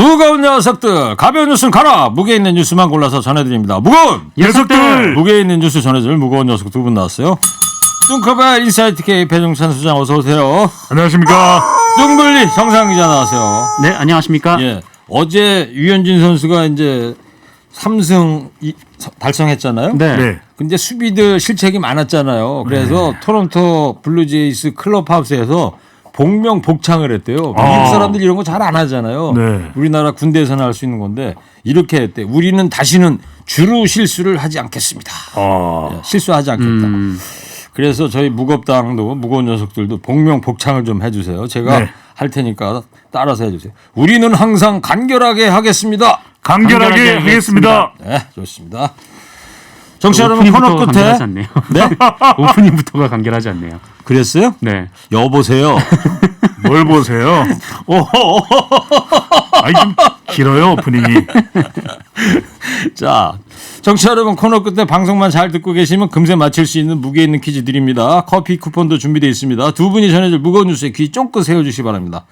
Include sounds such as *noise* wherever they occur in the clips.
무거운 녀석들 가벼운 뉴스는 가라 무게 있는 뉴스만 골라서 전해드립니다 무거운 녀석들! 무게 있는 뉴스 전해줄 무거운 녀석 두 분 나왔어요 뚱커벨 인사이트 K 배종찬 수장 어서 오세요 안녕하십니까. 뚱블리 정상 기자 나왔어요 네, 안녕하십니까? 예 어제 유현진 선수가 이제 3승 이- 달성했잖아요 네. 네. 근데 수비들 실책이 많았잖아요 그래서 네. 토론토 블루제이스 클럽하우스에서 복명 복창을 했대요 미국 아. 사람들 이런 거 잘 안 하잖아요 네. 우리나라 군대에서는 할수 있는 건데 이렇게 했대. 우리는 다시는 주루 실수를 하지 않겠습니다. 어. 실수하지 않겠다. 음, 그래서 저희 무겁당도 무거운 녀석들도 복명 복창을 좀 해주세요. 제가 네. 할 테니까 따라서 해주세요. 우리는 항상 간결하게 하겠습니다. 간결하게 간결하게 하겠습니다. 네, 좋습니다. 정치 여러분 코너 끝에. 네 *laughs* 오프닝부터가 간결하지 않네요. 그랬어요? 네. 여보세요. *laughs* 뭘 보세요? 아이 좀 길어요 오프닝이. *laughs* 자, 정치 여러분 코너 끝에 방송만 잘 듣고 계시면 금세 맞힐 수 있는 무게 있는 퀴즈 드립니다. 커피 쿠폰도 준비되어 있습니다. 두 분이 전해줄 무거운 뉴스에 귀 쫑긋 세워주시기 바랍니다.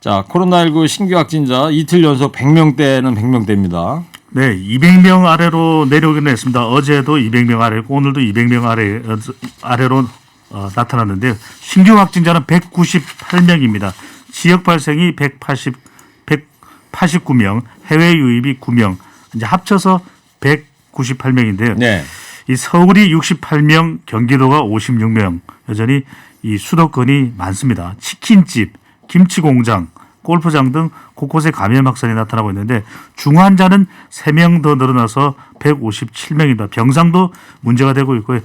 자, 코로나19 신규 확진자 이틀 연속 100명대는 100명대입니다. 네, 200명 아래로 내려오긴 했습니다. 어제도 200명 아래고 오늘도 200명 아래 어, 아래로 어, 나타났는데 신규 확진자는 198명입니다. 지역 발생이 180 189명, 해외 유입이 9명, 이제 합쳐서 198명인데요. 네. 이 서울이 68명, 경기도가 56명. 여전히 이 수도권이 많습니다. 치킨집, 김치 공장, 골프장 등 곳곳에 감염 확산이 나타나고 있는데 중환자는 3명 더 늘어나서 157명입니다. 병상도 문제가 되고 있고요.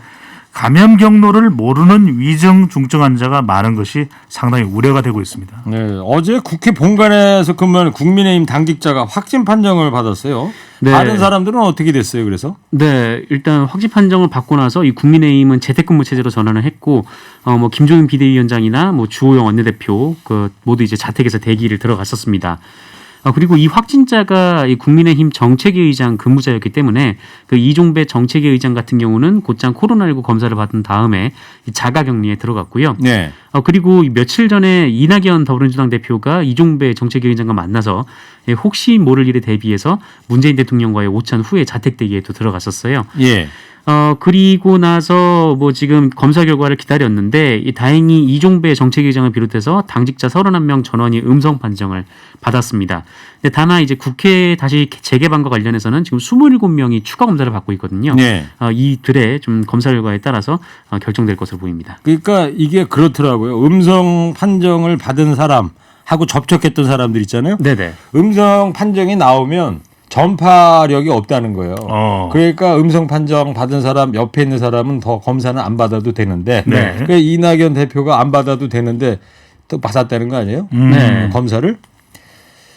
감염 경로를 모르는 위중 중증 환자가 많은 것이 상당히 우려가 되고 있습니다. 네, 어제 국회 본관에서 근무하는 국민의힘 당직자가 확진 판정을 받았어요. 네. 다른 사람들은 어떻게 됐어요? 그래서 네, 일단 확진 판정을 받고 나서 이 국민의힘은 재택근무 체제로 전환을 했고, 어, 뭐 김종인 비대위원장이나 뭐 주호영 원내대표 그 모두 이제 자택에서 대기를 들어갔었습니다. 어, 그리고 이 확진자가 이 국민의힘 정책위 의장 근무자였기 때문에 그 이종배 정책위 의장 같은 경우는 곧장 코로나19 검사를 받은 다음에 이 자가격리에 들어갔고요. 네. 어, 그리고 며칠 전에 이낙연 더불어민주당 대표가 이종배 정책위원장과 만나서 예, 혹시 모를 일에 대비해서 문재인 대통령과의 오찬 후에 자택 대기에도 들어갔었어요. 예. 어, 그리고 나서 뭐 지금 검사 결과를 기다렸는데 이 다행히 이종배 정책위원장을 비롯해서 당직자 31명 전원이 음성 판정을 받았습니다. 근데 다만 이제 국회 다시 재개방과 관련해서는 지금 27명이 추가 검사를 받고 있거든요. 네. 어, 이들의 좀 검사 결과에 따라서 어, 결정될 것으로 보입니다. 그러니까 이게 그렇더라고요. 음성 판정을 받은 사람 하고 접촉했던 사람들 있잖아요. 네네. 음성 판정이 나오면 전파력이 없다는 거예요. 어. 그러니까 음성 판정 받은 사람 옆에 있는 사람은 더 검사는 안 받아도 되는데 네. 그러니까 이낙연 대표가 안 받아도 되는데 또 받았다는 거 아니에요? 네. 검사를.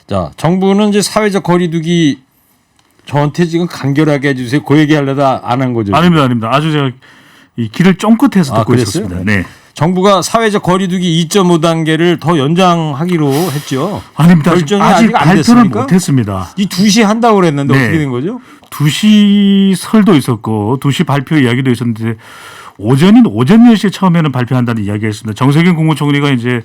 자, 정부는 이제 사회적 거리두기 저한테 지금 간결하게 해주세요. 그 얘기 하려다 안 한 거죠. 아닙니다, 아닙니다. 아주 제가 이 길을 쫑긋해서 아, 듣고 그랬어요? 있었습니다. 네. 정부가 사회적 거리두기 2.5 단계를 더 연장하기로 했죠. 아닙니다. 결정이 아직 아직 안 됐습니까? 못했습니다. 이 2시 한다고 그랬는데 네. 어떻게 된 거죠? 2시 설도 있었고 2시 발표 이야기도 있었는데 오전인 오전 10시에 처음에는 발표한다는 이야기가 있습니다. 정세균 국무총리가 이제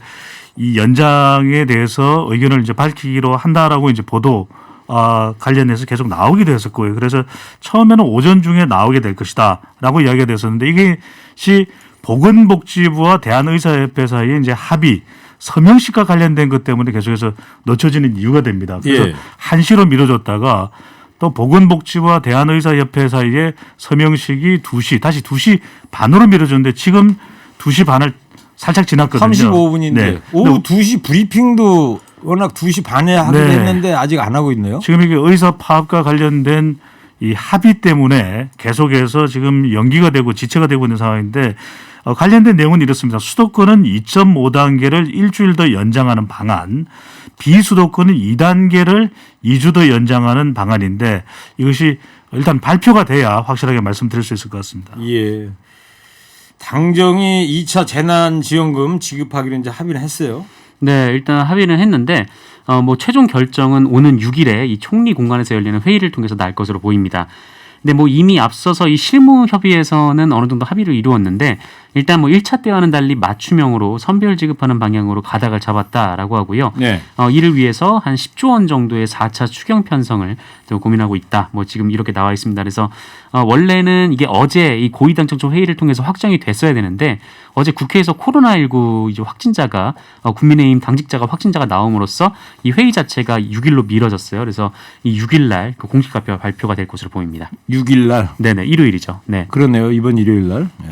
이 연장에 대해서 의견을 이제 밝히기로 한다라고 이제 보도 아, 관련해서 계속 나오기도 했었고요. 그래서 처음에는 오전 중에 나오게 될 것이다라고 이야기가 됐었는데 이것이 보건복지부와 대한의사협회 사이에 이제 합의 서명식과 관련된 것 때문에 계속해서 늦춰지는 이유가 됩니다. 그래서 예. 한시로 미뤄졌다가 또 보건복지부와 대한의사협회 사이에 서명식이 2시 다시 2시 반으로 미뤄졌는데 지금 2시 반을 살짝 지났거든요. 35분인데 네. 오후 2시 브리핑도 워낙 2시 반에 하기로 네. 했는데 아직 안 하고 있네요. 지금 이게 의사 파업과 관련된 이 합의 때문에 계속해서 지금 연기가 되고 지체가 되고 있는 상황인데 어, 관련된 내용은 이렇습니다. 수도권은 2.5단계를 일주일 더 연장하는 방안, 비수도권은 2단계를 2주 더 연장하는 방안인데 이것이 일단 발표가 돼야 확실하게 말씀드릴 수 있을 것 같습니다. 예. 당정이 2차 재난지원금 지급하기로 이제 합의를 했어요. 네, 일단 합의는 했는데 어, 뭐 최종 결정은 오는 6일에 이 총리 공간에서 열리는 회의를 통해서 날 것으로 보입니다. 근데 뭐 이미 앞서서 이 실무 협의에서는 어느 정도 합의를 이루었는데 일단 뭐 1차 때와는 달리 맞춤형으로 선별 지급하는 방향으로 가닥을 잡았다라고 하고요. 네. 어, 이를 위해서 한 10조 원 정도의 4차 추경 편성을 또 고민하고 있다. 뭐 지금 이렇게 나와 있습니다. 그래서 어, 원래는 이게 어제 이 고위당정청 회의를 통해서 확정이 됐어야 되는데 어제 국회에서 코로나19 이제 확진자가 어, 국민의힘 당직자가 확진자가 나옴으로써 이 회의 자체가 6일로 미뤄졌어요. 그래서 이 6일 날 그 공식 발표, 발표가 될 것으로 보입니다. 6일 날 네네 일요일이죠. 네. 그러네요. 이번 일요일 날. 예.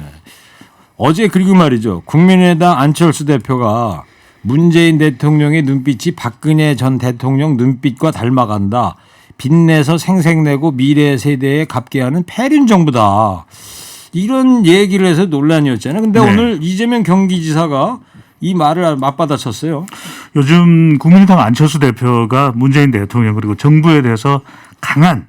어제 그리고 말이죠. 국민의당 안철수 대표가 문재인 대통령의 눈빛이 박근혜 전 대통령 눈빛과 닮아간다. 빚내서 생색내고 미래 세대에 갚게 하는 패륜 정부다. 이런 얘기를 해서 논란이었잖아요. 근데 네. 오늘 이재명 경기지사가 이 말을 맞받아쳤어요. 요즘 국민의당 안철수 대표가 문재인 대통령 그리고 정부에 대해서 강한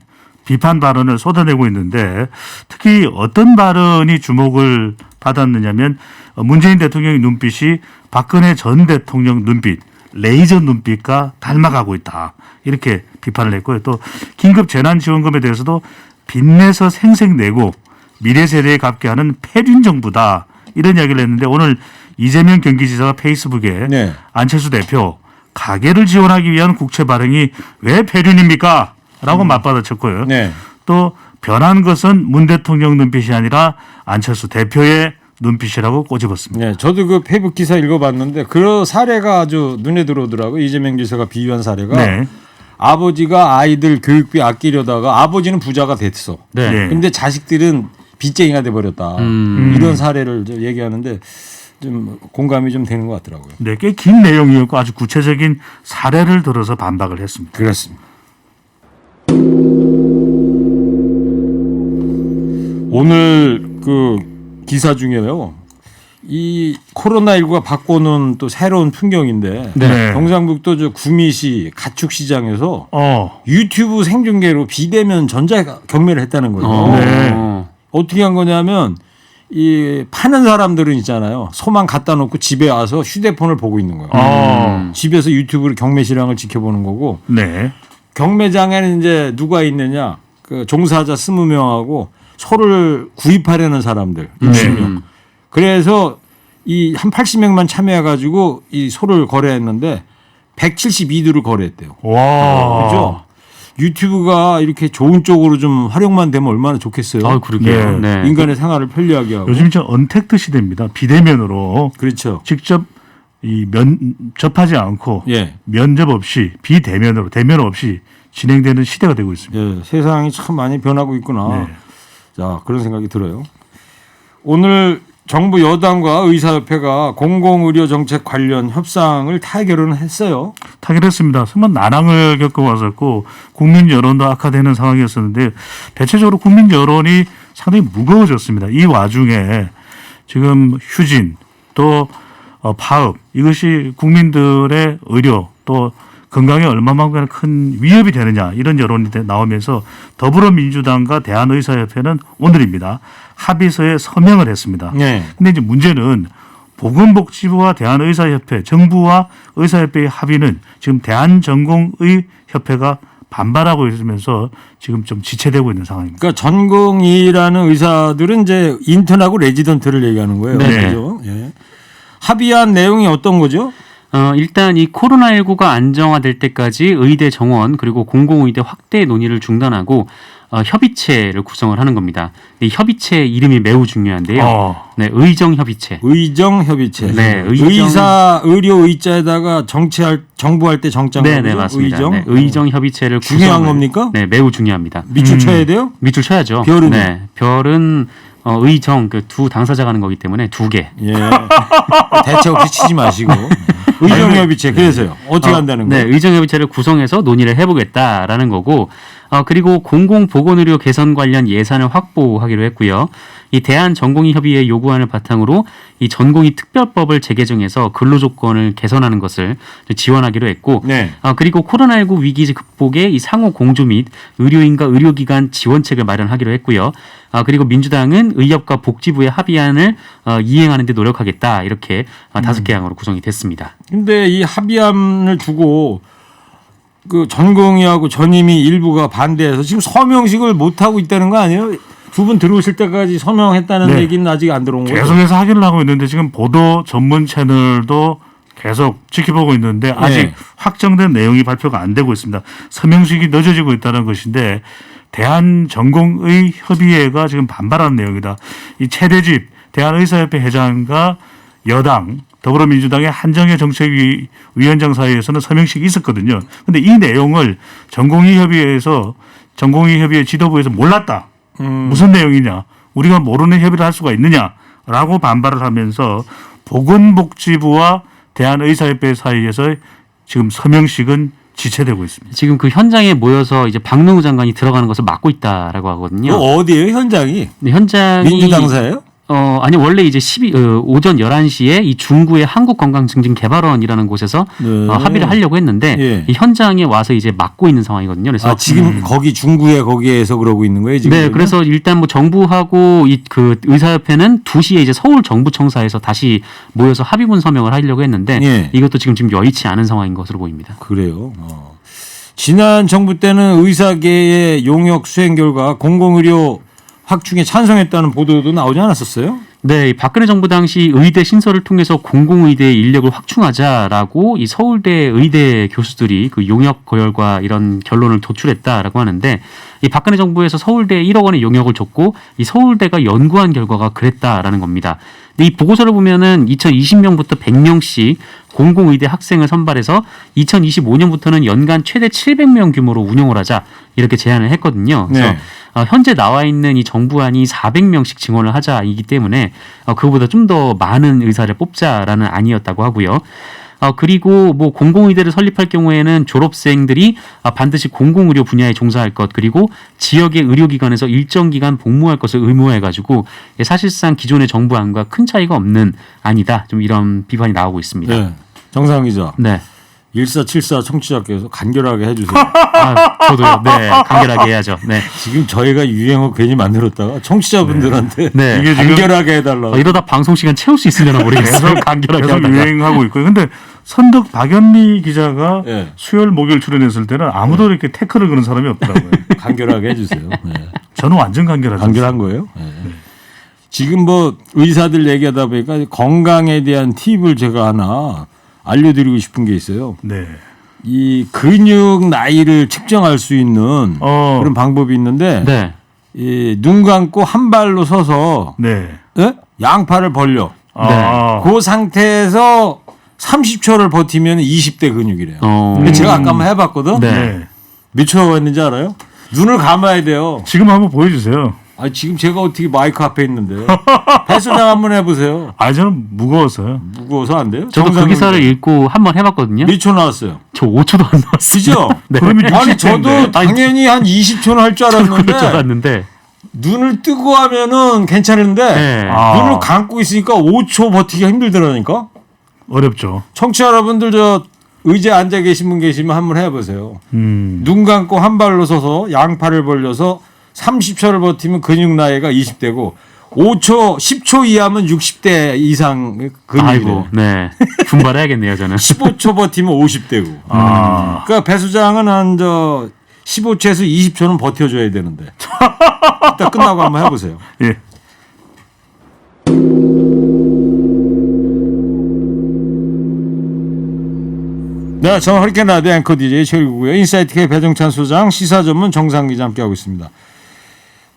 비판 발언을 쏟아내고 있는데 특히 어떤 발언이 주목을 받았느냐면 문재인 대통령의 눈빛이 박근혜 전 대통령 눈빛, 레이저 눈빛과 닮아가고 있다. 이렇게 비판을 했고요. 또 긴급 재난지원금에 대해서도 빚내서 생색내고 미래 세대에 갚게 하는 패륜 정부다. 이런 이야기를 했는데 오늘 이재명 경기지사가 페이스북에 네. 안철수 대표 가계를 지원하기 위한 국채 발행이 왜 패륜입니까? 라고 맞받아쳤고요. 네. 또 변한 것은 문 대통령 눈빛이 아니라 안철수 대표의 눈빛이라고 꼬집었습니다. 네, 저도 그 페이북 기사 읽어봤는데 그 사례가 아주 눈에 들어오더라고요. 이재명 지사가 비유한 사례가 네. 아버지가 아이들 교육비 아끼려다가 아버지는 부자가 됐어. 네. 네. 근데 자식들은 빚쟁이가 돼 버렸다. 음. 이런 사례를 좀 얘기하는데 좀 공감이 좀 되는 것 같더라고요. 네, 꽤 긴 내용이었고 아주 구체적인 사례를 들어서 반박을 했습니다. 그렇습니다. 오늘 그 기사 중에요. 이 코로나19가 바꿔놓은 또 새로운 풍경인데 네. 경상북도 저 구미시 가축 시장에서 어, 유튜브 생중계로 비대면 전자 경매를 했다는 거죠. 어. 네. 어떻게 한 거냐면 이 파는 사람들은 있잖아요. 소만 갖다 놓고 집에 와서 휴대폰을 보고 있는 거예요. 어, 집에서 유튜브로 경매 실황을 지켜보는 거고 네. 경매장에는 이제 누가 있느냐? 그 종사자 스무 명하고 소를 구입하려는 사람들 60명. 음. 그래서 이한 80명만 참여해 가지고 이 소를 거래했는데 172두를 거래했대요. 와. 그죠? 유튜브가 이렇게 좋은 쪽으로 좀 활용만 되면 얼마나 좋겠어요. 아 그러게요. 네. 인간의 생활을 편리하게 하고. 요즘 저 언택트 시대입니다. 비대면으로 그렇죠. 직접 이 면 접하지 않고 예. 면접 없이 비대면으로 대면 없이 진행되는 시대가 되고 있습니다. 예. 세상이 참 많이 변하고 있구나. 네. 자, 그런 생각이 들어요. 오늘 정부 여당과 의사협회가 공공의료 정책 관련 협상을 타결은 했어요. 타결했습니다. 정말 난항을 겪어왔었고 국민 여론도 악화되는 상황이었었는데 대체적으로 국민 여론이 상당히 무거워졌습니다. 이 와중에 지금 휴진 또 어, 파업 이것이 국민들의 의료 또 건강에 얼마만큼 큰 위협이 되느냐 이런 여론이 돼- 나오면서 더불어민주당과 대한의사협회는 오늘입니다 합의서에 서명을 했습니다. 네. 근데 이제 문제는 보건복지부와 대한의사협회, 정부와 의사협회의 합의는 지금 대한전공의 협회가 반발하고 있으면서 지금 좀 지체되고 있는 상황입니다. 그러니까 전공의라는 의사들은 이제 인턴하고 레지던트를 얘기하는 거예요. 네. 그죠? 예. 합의한 내용이 어떤 거죠? 어, 일단 이 코로나19가 안정화될 때까지 의대 정원 그리고 공공의대 확대 논의를 중단하고 어, 협의체를 구성을 하는 겁니다. 이 협의체 이름이 매우 중요한데요. 어. 네, 의정 협의체. 의정 협의체. 네, 의정- 의사 의료 의자에다가 정치할 정부할 때 정장 네, 네, 맞습니다. 의정. 네, 의정 협의체를 중요한 구성을- 겁니까? 네, 매우 중요합니다. 밑줄 음. 쳐야 돼요? 밑줄 쳐야죠. 별은요? 네, 별은 어, 의정 그 두 당사자가 하는 거기 때문에 두 개. 예. 대체 없이 치지 마시고. *laughs* 의정 협의체. 그래서요. 어떻게 어, 한다는 네, 거예요? 의정협의체를 구성해서 논의를 해보겠다라는 거고, 어, 그리고 공공보건의료 개선 관련 예산을 확보하기로 했고요. 이 대한전공의협의회 요구안을 바탕으로 이 전공의 특별법을 재개정해서 근로조건을 개선하는 것을 지원하기로 했고, 네. 아, 그리고 코로나19 위기 극복에 이 상호 공조 및 의료인과 의료기관 지원책을 마련하기로 했고요. 아, 그리고 민주당은 의협과 복지부의 합의안을 어, 이행하는 데 노력하겠다. 이렇게 아, 다섯 개 항으로 구성이 됐습니다. 근데 이 합의안을 두고 그 전공의하고 전임이 일부가 반대해서 지금 서명식을 못 하고 있다는 거 아니에요? 두 분 들어오실 때까지 서명했다는 네. 얘기는 아직 안 들어온 거죠? 계속해서 확인을 하고 있는데 지금 보도 전문 채널도 계속 지켜보고 있는데 아직 네. 확정된 내용이 발표가 안 되고 있습니다. 서명식이 늦어지고 있다는 것인데 대한전공의 협의회가 지금 반발하는 내용이다. 이 최대집 대한의사협회 회장과 여당 더불어민주당의 한정혜 정책위원장 사이에서는 서명식이 있었거든요. 근데 이 내용을 전공의 협의회에서 전공의 협의회 지도부에서 몰랐다. 음. 무슨 내용이냐? 우리가 모르는 협의를 할 수가 있느냐라고 반발을 하면서 보건복지부와 대한의사협회 사이에서 지금 서명식은 지체되고 있습니다. 지금 그 현장에 모여서 이제 박능우 장관이 들어가는 것을 막고 있다라고 하거든요. 이거 어디예요 현장이? 근데 현장이 민주당사예요? 어 아니 원래 이제 12 어, 오전 11시에 이 중구의 한국건강증진개발원이라는 곳에서 네. 어, 합의를 하려고 했는데 예. 이 현장에 와서 이제 막고 있는 상황이거든요. 그래서 아 지금 거기 중구에 거기에서 그러고 있는 거예요 지금? 네, 그래서 일단 뭐 정부하고 이 그 의사협회는 2시에 이제 서울 정부청사에서 다시 모여서 합의문 서명을 하려고 했는데 예. 이것도 지금 좀 여의치 않은 상황인 것으로 보입니다. 그래요. 어. 지난 정부 때는 의사계의 용역 수행 결과 공공의료 확충에 찬성했다는 보도도 나오지 않았었어요? 네, 이 박근혜 정부 당시 의대 신설을 통해서 공공의대 인력을 확충하자라고 이 서울대 의대 교수들이 그 용역 거열과 이런 결론을 도출했다라고 하는데 이 박근혜 정부에서 서울대에 1억 원의 용역을 줬고 이 서울대가 연구한 결과가 그랬다라는 겁니다. 이 보고서를 보면은 2020년부터 100명씩 공공의대 학생을 선발해서 2025년부터는 연간 최대 700명 규모로 운영을 하자 이렇게 제안을 했거든요. 그래서 네. 어, 현재 나와 있는 이 정부안이 400명씩 증원을 하자이기 때문에 어, 그거보다 좀 더 많은 의사를 뽑자라는 안이었다고 하고요. 어, 그리고 뭐 공공의대를 설립할 경우에는 졸업생들이 아, 반드시 공공의료 분야에 종사할 것 그리고 지역의 의료기관에서 일정 기간 복무할 것을 의무화해가지고 예, 사실상 기존의 정부안과 큰 차이가 없는 안이다. 좀 이런 비판이 나오고 있습니다. 네. 정상 기자. 네. 1474 청취자께서 간결하게 해주세요. *laughs* 아, 저도요. 네. 간결하게 해야죠. 네. 지금 저희가 유행어 괜히 만들었다가 청취자분들한테 네. 이게 지금 간결하게 해달라고. 어, 이러다 방송 시간 채울 수 있으려나 모르겠어요. *laughs* 간결하게 계속 하다가. 유행하고 있고요. 근데 선덕 박연미 기자가 예. 수요일 목요일 출연했을 때는 아무도 이렇게 태클을 거는 사람이 없더라고요. *laughs* 간결하게 해주세요. 네. 저는 완전 간결하죠. 간결한 거예요? 네. 지금 뭐 의사들 얘기하다 보니까 건강에 대한 팁을 제가 하나 알려드리고 싶은 게 있어요. 네. 이 근육 나이를 측정할 수 있는 어. 그런 방법이 있는데 네. 이눈 감고 한 발로 서서 네. 예? 양팔을 벌려. 아. 그 상태에서 30초를 버티면 20대 근육이래요. 어. 근데 제가 아까 한번 해봤거든. 네. 네. 몇 초가 했는지 알아요? 눈을 감아야 돼요. 지금 한번 보여주세요. 아 지금 제가 어떻게 마이크 앞에 있는데 배수장 한번 해보세요. 아 저는 무거워서요. 무거워서 안 돼요? 저도 그 기사를 읽고 한번 해봤거든요. 몇 초 나왔어요? 저 5초도 안 나왔어요. 그죠? *laughs* 네. 그러면 아니 60대 저도. 당연히 한 20초는 할 줄 알았는데 알았는데. 눈을 뜨고 하면은 괜찮은데 네. 아. 눈을 감고 있으니까 5초 버티기가 힘들더라니까. 어렵죠. 청취자 여러분들 저 의자에 앉아 계신 분 계시면 한번 해보세요. 음. 눈 감고 한 발로 서서 양팔을 벌려서 30초를 버티면 근육 나이가 20대고 5초, 10초 이하면 60대 이상 근육이래. 아이고, 네. 분발해야겠네요, 저는. 15초 버티면 50대고. *laughs* 아. 그러니까 배수장은 한 저 15초에서 20초는 버텨줘야 되는데. 이따 끝나고 한번 해보세요. *laughs* 예. 네, 저는 허리케인 라디오 앵커 DJ 최일구고요. 인사이트 K 배정찬 소장, 시사 전문 정상 기자 함께하고 있습니다.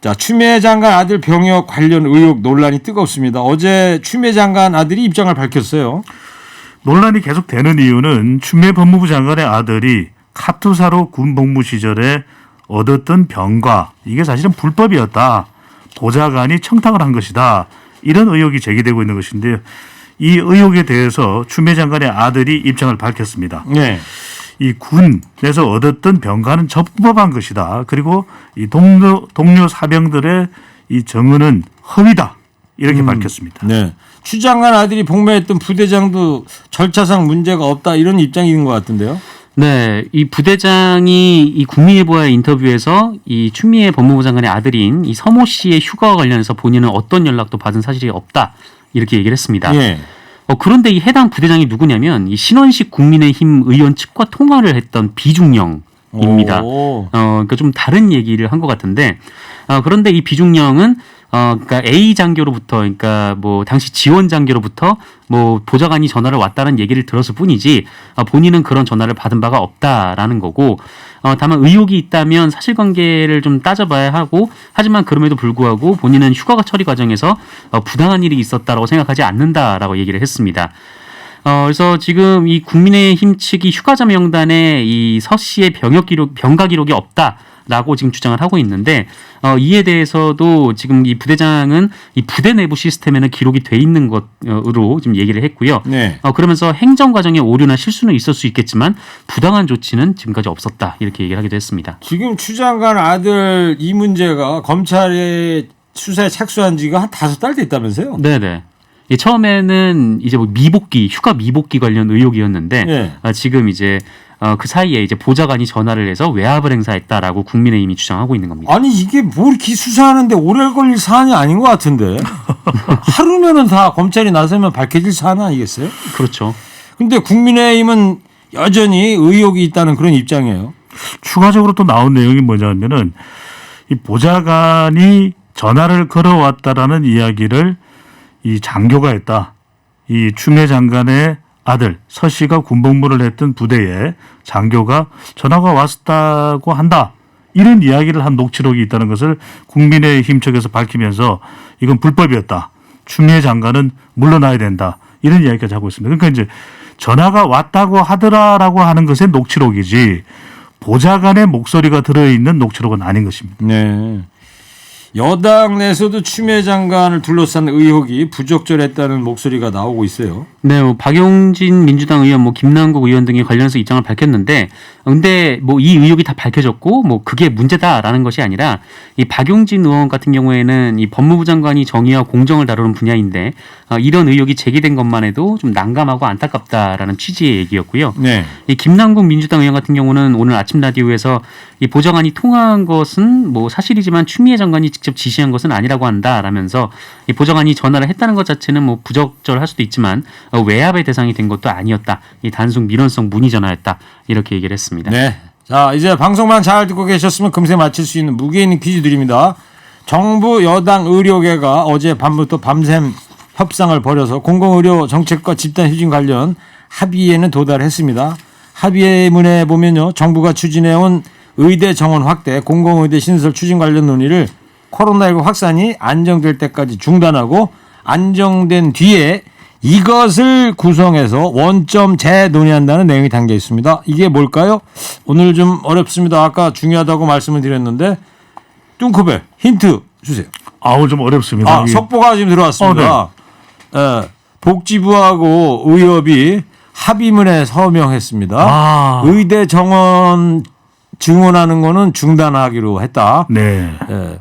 자, 추미애 장관 아들 병역 관련 의혹 논란이 뜨겁습니다. 어제 추미애 장관 아들이 입장을 밝혔어요. 논란이 계속되는 이유는 추미애 법무부 장관의 아들이 카투사로 군 복무 시절에 얻었던 병과 이게 사실은 불법이었다. 보좌관이 청탁을 한 것이다. 이런 의혹이 제기되고 있는 것인데요. 이 의혹에 대해서 추미애 장관의 아들이 입장을 밝혔습니다. 네. 이 군에서 얻었던 병가는 적법한 것이다. 그리고 이 동료 동료 사병들의 이 정언은 허위다. 이렇게 밝혔습니다. 네. 추 장관 아들이 복무했던 부대장도 절차상 문제가 없다 이런 입장인 것 같은데요. 네, 이 부대장이 이 국민일보와의 인터뷰에서 이 추미애 법무부 장관의 아들인 이 서모 씨의 휴가와 관련해서 본인은 어떤 연락도 받은 사실이 없다 이렇게 얘기를 했습니다. 예. 어, 그런데 이 해당 부대장이 누구냐면 이 신원식 국민의힘 의원 측과 통화를 했던 비중령 입니다. 오. 어, 그러니까 좀 다른 얘기를 한 것 같은데, 어, 그런데 이 비중령은 어, 그러니까 A 장교로부터, 그러니까 뭐 당시 지원 장교로부터 뭐 보좌관이 전화를 왔다는 얘기를 들었을 뿐이지, 어, 본인은 그런 전화를 받은 바가 없다라는 거고, 어, 다만 의혹이 있다면 사실관계를 좀 따져봐야 하고, 하지만 그럼에도 불구하고 본인은 휴가 처리 과정에서 어, 부당한 일이 있었다라고 생각하지 않는다라고 얘기를 했습니다. 어, 그래서 지금 이 국민의힘 측이 휴가자 명단에 이 서 씨의 병역 기록, 병가 기록이 없다 라고 지금 주장을 하고 있는데, 어, 이에 대해서도 지금 이 부대장은 이 부대 내부 시스템에는 기록이 돼 있는 것으로 지금 얘기를 했고요. 네. 어, 그러면서 행정 과정에 오류나 실수는 있을 수 있겠지만 부당한 조치는 지금까지 없었다 이렇게 얘기를 하기도 했습니다. 지금 추 장관 아들 이 문제가 검찰의 수사에 착수한 지가 한 다섯 달 됐다면서요? 네네. 이 처음에는 이제 뭐 미복귀, 휴가 미복귀 관련 의혹이었는데 네. 아, 지금 이제 어, 그 사이에 이제 보좌관이 전화를 해서 외압을 행사했다라고 국민의힘이 주장하고 있는 겁니다. 아니 이게 뭐 이렇게 수사하는데 오래 걸릴 사안이 아닌 것 같은데 *laughs* 하루면은 다 검찰이 나서면 밝혀질 사안 아니겠어요? 그렇죠. 근데 국민의힘은 여전히 의혹이 있다는 그런 입장이에요. 추가적으로 또 나온 내용이 뭐냐면은 이 보좌관이 전화를 걸어왔다라는 이야기를 이 장교가 했다. 이 추미애 장관의 아들 서 씨가 군복무를 했던 부대에 장교가 전화가 왔다고 한다. 이런 이야기를 한 녹취록이 있다는 것을 국민의힘 측에서 밝히면서 이건 불법이었다. 추미애 장관은 물러나야 된다. 이런 이야기까지 하고 있습니다. 그러니까 이제 전화가 왔다고 하더라라고 하는 것의 녹취록이지 보좌관의 목소리가 들어있는 녹취록은 아닌 것입니다. 네. 여당 내에서도 추미애 장관을 둘러싼 의혹이 부적절했다는 목소리가 나오고 있어요. 네, 뭐 박용진 민주당 의원, 뭐 김남국 의원 등이 관련해서 입장을 밝혔는데, 근데 뭐 이 의혹이 다 밝혀졌고, 뭐 그게 문제다라는 것이 아니라 이 박용진 의원 같은 경우에는 이 법무부 장관이 정의와 공정을 다루는 분야인데 어, 이런 의혹이 제기된 것만 해도 좀 난감하고 안타깝다라는 취지의 얘기였고요. 네. 이 김남국 민주당 의원 같은 경우는 오늘 아침 라디오에서 이 보좌관이 통화한 것은 뭐 사실이지만 추미애 장관이 직접 지시한 것은 아니라고 한다라면서 이 보좌관이 전화를 했다는 것 자체는 뭐 부적절할 수도 있지만 어, 외압의 대상이 된 것도 아니었다. 이 단순 민원성 문의 전화였다. 이렇게 얘기를 했습니다. 네. 자, 이제 방송만 잘 듣고 계셨으면 금세 맞힐 수 있는 무게 있는 퀴즈 드립니다. 정부 여당 의료계가 어제 밤부터 밤샘 협상을 벌여서 공공의료 정책과 집단 휴진 관련 합의에는 도달했습니다. 합의문에 보면요. 정부가 추진해온 의대 정원 확대, 공공의대 신설 추진 관련 논의를 코로나19 확산이 안정될 때까지 중단하고 안정된 뒤에 이것을 구성해서 원점 재논의한다는 내용이 담겨 있습니다. 이게 뭘까요? 오늘 좀 어렵습니다. 아까 중요하다고 말씀을 드렸는데 뚱크벨 힌트 주세요. 아우 좀 어렵습니다. 아. 속보가 지금 들어왔습니다. 예, 복지부하고 의협이 합의문에 서명했습니다. 아, 의대 정원 증원하는 거는 중단하기로 했다. 네. 예.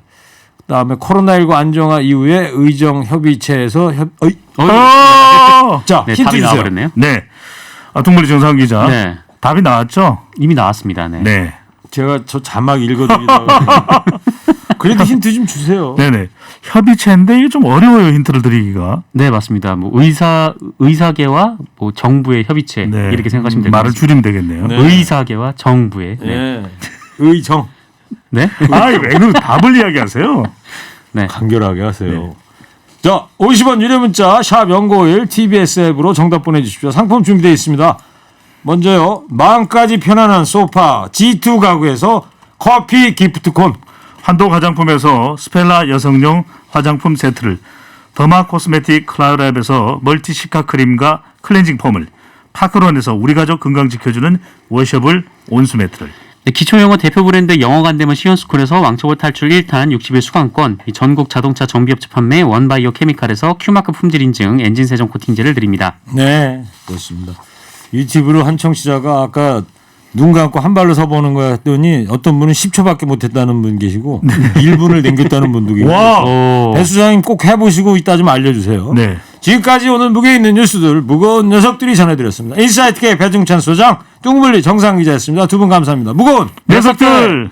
그다음에 코로나19 안정화 이후에 의정 협의체에서 협 어이, 어! 자 네, 힌트 답이 주세요. 나와버렸네요. 네. 아, 동물리 정상 기자. 네. 답이 나왔죠? 이미 나왔습니다. 네. 네. 제가 저 자막 읽어드리다가 *laughs* 그래도 힌트 좀 주세요. 네네. 협의체인데 이게 좀 어려워요, 힌트를 드리기가. 네, 맞습니다. 뭐 의사 의사계와 뭐 정부의 협의체 네. 이렇게 생각하시면 될 것 말을 같습니다. 줄이면 되겠네요. 네. 의사계와 정부의 네. 예. 의정 네. *laughs* 아이, 왜그 답을 이야기하세요? 네. 간결하게 하세요. 자, 50원 유료 문자 샵 연고일 TBS 앱으로 정답 보내주십시오. 상품 준비되어 있습니다. 먼저요. 마음까지 편안한 소파 G2 가구에서 커피 기프트콘 한도 화장품에서 스펠라 여성용 화장품 세트를 더마 코스메틱 클라우랩에서 멀티 시카 크림과 클렌징 폼을 파크론에서 우리 가족 건강 지켜주는 워셔블 온수 매트를 네, 기초영어 대표 브랜드 되면 시연스쿨에서 왕초보 탈출 1탄 60일 수강권, 이 전국 자동차 정비업체 판매 원바이오 케미칼에서 큐마크 품질 인증 엔진 세정 코팅제를 드립니다. 네, 그렇습니다. 유튜브로 한 청취자가 아까 눈 감고 한 발로 서보는 거 했더니 어떤 분은 10초밖에 못했다는 분 계시고 1분을 남겼다는 분도 계시고 *laughs* 와! 오. 배 수장님 꼭 해보시고 이따 좀 알려주세요. 네. 지금까지 오늘 무게 있는 뉴스들 무거운 녀석들이 전해드렸습니다. 인사이트K 배중찬 소장 뚱블리 정상 기자였습니다. 두 분 감사합니다. 무거운 녀석들